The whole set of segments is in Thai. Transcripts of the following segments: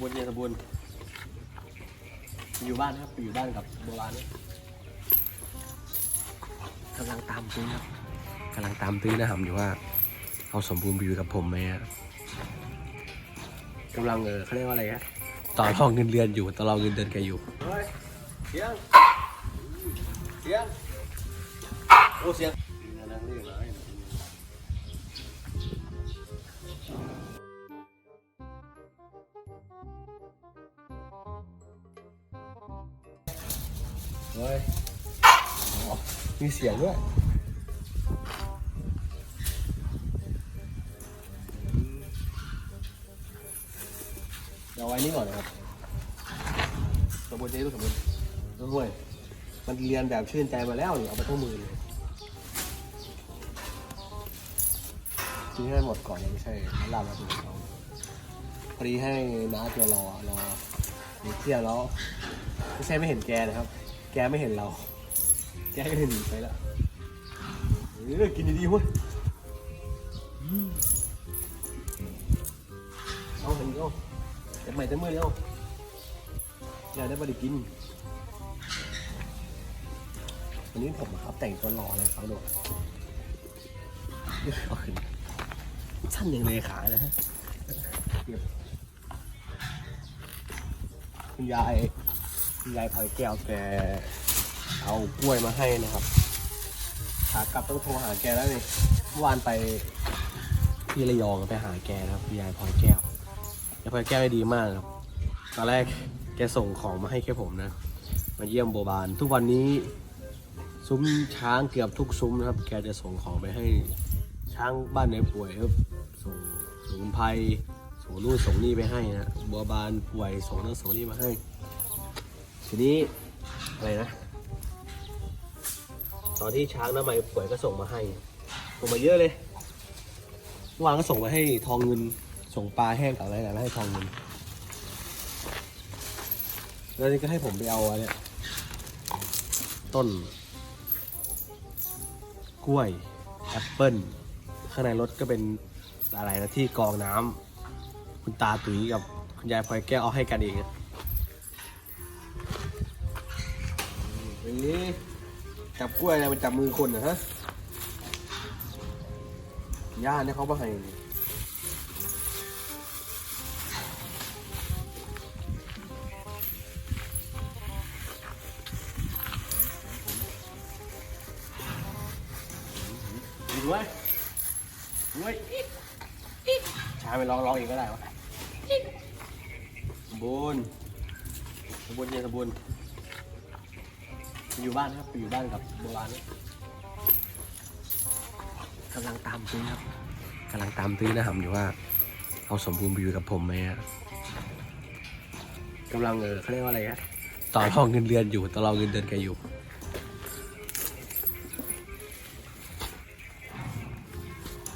บูรณ์เยสมบูรณ์อยู่บ้านครับอยู่บ้านกับโบราณกำลังตามตื้อครับกำลังตามตื้อนะหำอยู่ว่าเอาสมบูรณ์ไปอยู่กับผมไหมอะกำลังเออเขาเรียกว่าอะไรนะต่อรองเงินเดือนอยู่ต่อรองเงินเดือนแกอยู่เฮ้ยเสียงเสียงโอ้เสียง เรียกอะไรเฮ้ยมีเสียงด้วยเดี๋ยวเอาไว้นี่ก่อนนะครับสมบูรณ์เจ๊ดูสมบูรณ์ด้วยมันเรียนแบบชื่นใจมาแล้วเนี่เอาไปทั้งมือเลยกินให้หมดก่อนยังไม่ใช่น้ำลามาถึงเขาพอดีให้น้าตัวรอรอเที่ยวแล้วไม่ใช่ไม่เห็นแกนะครับ แกไม่เห็นเรา แกก็เลยหนีไปแล้วเออกินดีๆเว้ยเอาเห็นเอาเต็มใหม่เต็มมือแล้วอยากได้บริกิน วันนี้ผมครับแต่งตัวหล่อเลยครับดูเอาขึ้นสั้นอย่างเลขานะฮะคุณยาย ยายพลอยแก้วแกเอากล้วยมาให้นะครับขากลับต้องโทรหาแกแล้วนี่เมื่อวานไปที่ระยองไปหาแกนะครับยายพลอยแก้วยายพลอยแก้วดีมากครับตอนแรกแกส่งของมาให้แค่ผมนะ มาเยี่ยมโบบาน ทุกวันนี้ซุ้มช้างเกือบทุกซุ้มนะครับ แกจะส่งของไปให้ช้างบ้านไหนป่วยครับส่งสมุนไพรส่งนู่นส่งนี่ไปให้นะบัวบานป่วยส่งนั่นส่งนี่มาให้ ทีนี้อะไรนะ ตอนที่ช้างน้ำใหมันป่วยก็ส่งมาให้ ส่งมาเยอะเลยวานก็ส่งมาให้ทองเงิน ส่งปลาแห้งกับอะไรๆมาให้ทองเงิน แล้วนี่ก็ให้ผมไปเอาอเนี่ยต้น กล้วยแอปเปิ้ลข้างในรถก็เป็นอะไรนะที่กองน้ำคุณตาตุ๋ยกับคุณยายพลอยแก้วเอาให้กันเองอะ นี่จับกล้วยอะไรมันจับมือคนนะฮะย่าเนี่ยเขามาให้ดูไว้ดูไว้ชายไปลองร้องเองก็ได้วะสมบูรณ์สมบูรณ์เย็นสมบูรณ์ อยู่บ้านครับอยู่บ้านกับโบราณกำลังตามตื้อครับกำลังตามตื้อนะหำอยู่ว่าเอาสมบูรณ์ไปอยู่กับผมไหมอะกำลังเออเขาเรียกว่าอะไรนะต่อรองเงินเดือนอยู่ต่อรองเงินเดือนแกอยู่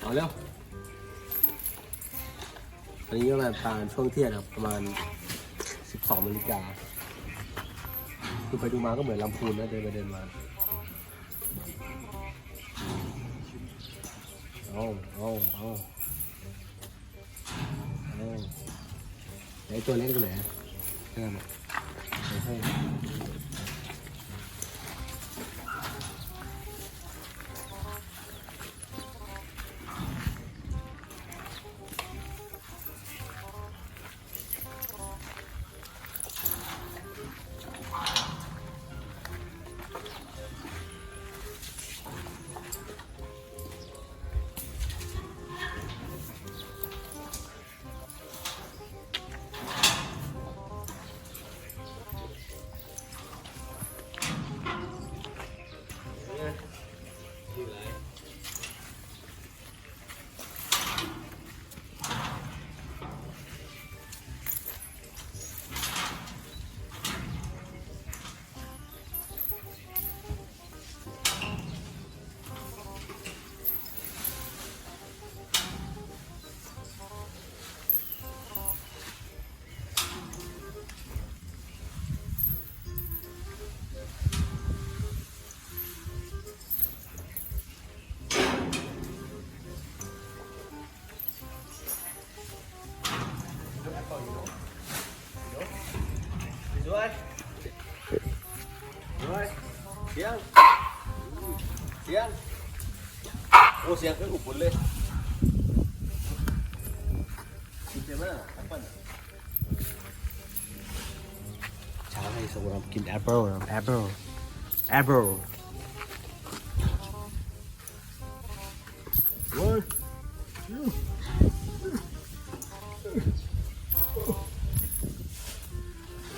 เอาเร็วตอนนี้ประมาณประมาณช่วงเที่ยงครับประมาณ 12นาฬิกา ดูไปดูมาก็เหมือนลำพูนนะเดินไปเดินมาเอาเอาเอาเอาไหนตัวเล็กตัวไหนอะนั่นน่ะไห เสียง เสียง โอ้เสียงเป็นอุบลเลยกินเจมั้ยแอปเปิ้ลเช้าให้สมเรากินแอปเปิ้ลนะแอปเปิ้ลแอปเปิ้ลโอ้ย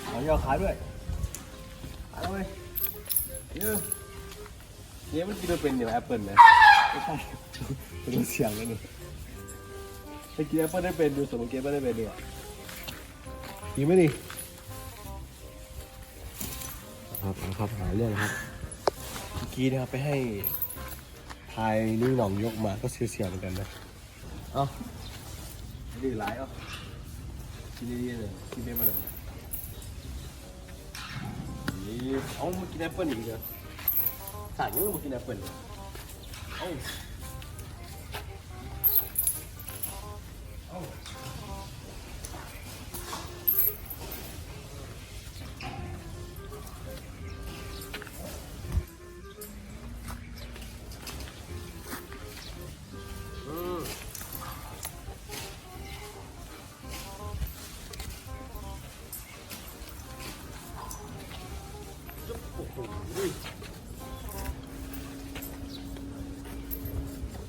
เอายอขายด้วย เยอะเนี่ยมันกินเป็นเนี่ยแอปเปิลนะไม่ใช่เป็นเสียงแล้วนี่ไปกินแอปเปิลได้เป็นดูสมมติกินแอปเปิลได้เป็นดีกว่ากินไหมดิครับเอาครับหาเรื่องครับเมื่อกี้นะครับไปให้พายนิ้วหน่องยกมาก็เสียเสียเหมือนกันนะเอ้าดีหลายเอ้ากินดีๆเลยกินได้มาหน่อย เอามากินแอปเปิ้ลอีกเหรอสั่งยังมากินแอปเปิ้ลเอา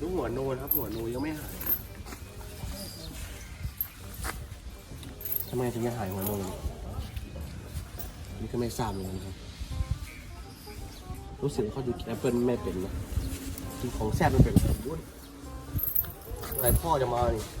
ดูหัวโนนครับหัวโนยังไม่หายทำไมถึงยังหายหัวโนนนี่ก็ไม่ทราบเหมือนกันครับรู้สึกเขาดูแอปเปิลไม่เป็นนะกินของแซ่บไม่เป็นวุ้นอะไรพ่อจะมานี่พ่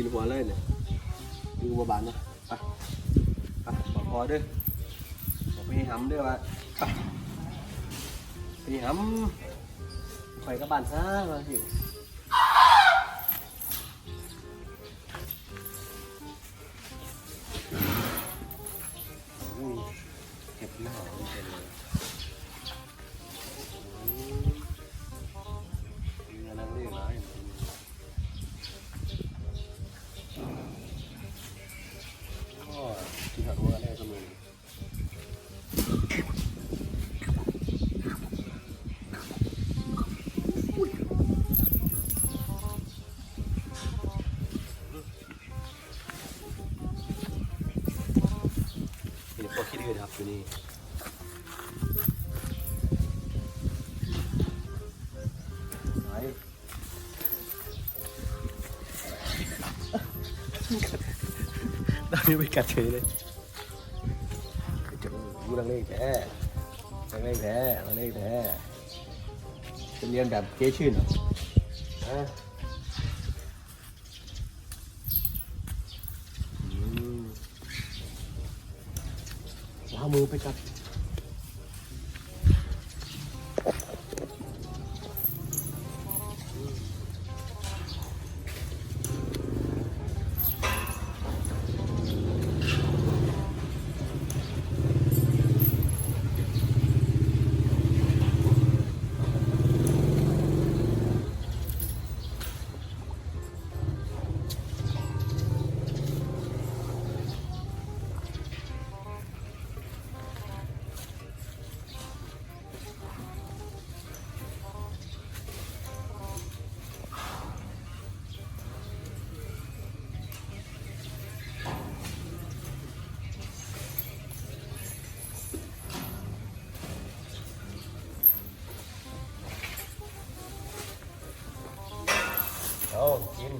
กินหัวเลยเนี่ยดูบาบานนะไปไปบอกพอเด้อบอกพี่หำเด้อว่าไปพี่หำไปกับบ้านซะมาสิ ไม่กัดเฉยเลยดูดังเลขแท้ดังเลขแท้ดังเลขแท้จะเรียนแบบเจ๊ชื่นเหรอฮะล้ามือไปกัด เอากิน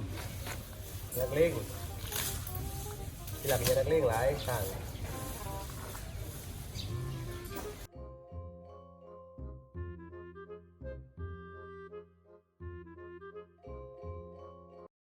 นักเลงที่หลังมีนักเลงหลายต่าง